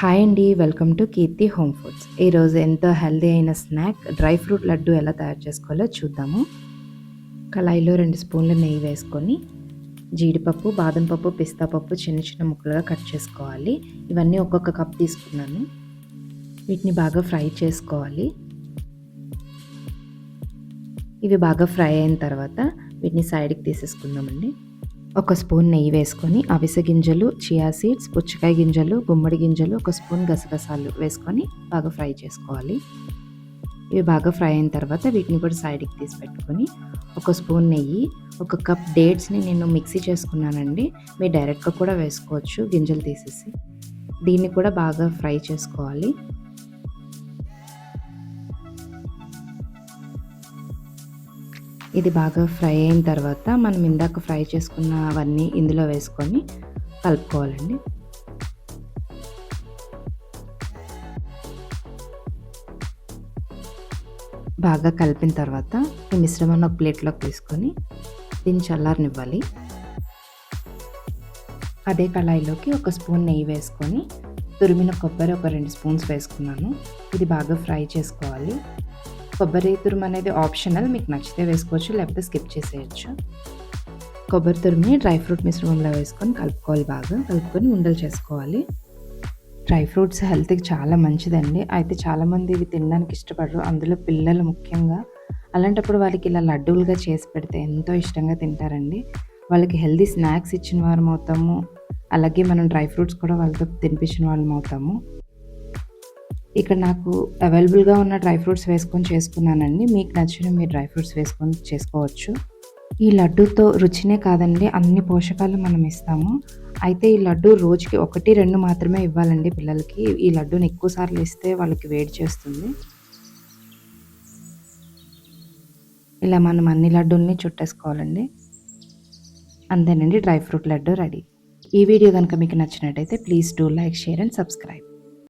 Hi అండి welcome to Keerthi home foods ఈరోజు ఎంతో హెల్దీ అయిన స్నాక్ డ్రై ఫ్రూట్ లడ్డు ఎలా తయారు చేసుకోవాలో చూద్దాము. కళాయిలో రెండు స్పూన్ల నెయ్యి వేసుకొని జీడిపప్పు బాదం పప్పు పిస్తా పప్పు చిన్న చిన్న ముక్కలుగా కట్ చేసుకోవాలి. ఇవన్నీ ఒక్కొక్క కప్ తీసుకున్నాను. వీటిని బాగా ఫ్రై చేసుకోవాలి. ఇవి బాగా ఫ్రై అయిన తర్వాత వీటిని సైడ్కి తీసేసుకుందామండి. ఒక స్పూన్ నెయ్యి వేసుకొని అవిసె గింజలు చియా సీడ్స్ పుచ్చకాయ గింజలు గుమ్మడి గింజలు ఒక స్పూన్ గసగసాలు వేసుకొని బాగా ఫ్రై చేసుకోవాలి. ఇవి బాగా ఫ్రై అయిన తర్వాత వీటిని కూడా సైడ్కి తీసి పెట్టుకొని ఒక స్పూన్ నెయ్యి ఒక కప్ డేట్స్ని నేను మిక్సీ చేసుకున్నానండి. మీరు డైరెక్ట్గా కూడా వేసుకోవచ్చు గింజలు తీసేసి. దీన్ని కూడా బాగా ఫ్రై చేసుకోవాలి. ఇది బాగా ఫ్రై అయిన తర్వాత మనం ఇందాక ఫ్రై చేసుకున్న అవన్నీ ఇందులో వేసుకొని కలుపుకోవాలండి. బాగా కలిపిన తర్వాత ఈ మిశ్రమాన్ని ఒక ప్లేట్లోకి తీసుకొని దీన్ని చల్లారనివ్వాలి. అదే కళాయిలోకి ఒక స్పూన్ నెయ్యి వేసుకొని తురిమిన కొబ్బరి ఒక రెండు స్పూన్స్ వేసుకున్నాను. ఇది బాగా ఫ్రై చేసుకోవాలి. కొబ్బరి తురుము అనేది ఆప్షనల్ మీకు నచ్చితే వేసుకోవచ్చు లేకపోతే స్కిప్ చేసేయచ్చు. కొబ్బరి తురుముని డ్రై ఫ్రూట్ మిశ్రమంలో వేసుకొని కలుపుకోవాలి బాగా. కలుపుకొని ఉండలు చేసుకోవాలి. డ్రై ఫ్రూట్స్ హెల్త్కి చాలా మంచిదండి. అయితే చాలామంది ఇవి తినడానికి ఇష్టపడరు. అందులో పిల్లలు ముఖ్యంగా. అలాంటప్పుడు వాళ్ళకి ఇలా లడ్డూలుగా చేసి పెడితే ఎంతో ఇష్టంగా తింటారండి. వాళ్ళకి హెల్దీ స్నాక్స్ ఇచ్చిన వారం అవుతాము అలాగే మనం డ్రై ఫ్రూట్స్ కూడా వాళ్ళతో తినిపించిన వాళ్ళం అవుతాము ఇక్కడ నాకు అవైలబుల్గా ఉన్న డ్రై ఫ్రూట్స్ వేసుకొని చేసుకున్నానండి. మీకు నచ్చిన మీరు డ్రై ఫ్రూట్స్ వేసుకొని చేసుకోవచ్చు. ఈ లడ్డూతో రుచినే కాదండి అన్ని పోషకాలు మనం ఇస్తాము. అయితే ఈ లడ్డు రోజుకి ఒకటి రెండు మాత్రమే ఇవ్వాలండి పిల్లలకి. ఈ లడ్డూని ఎక్కువ సార్లు ఇస్తే వాళ్ళకి వేడి చేస్తుంది. ఇలా మనం అన్ని లడ్డూల్ని చుట్టేసుకోవాలండి. అంతేనండి డ్రై ఫ్రూట్ లడ్డు రెడీ. ఈ వీడియో కనుక మీకు నచ్చినట్టయితే please do like share and subscribe.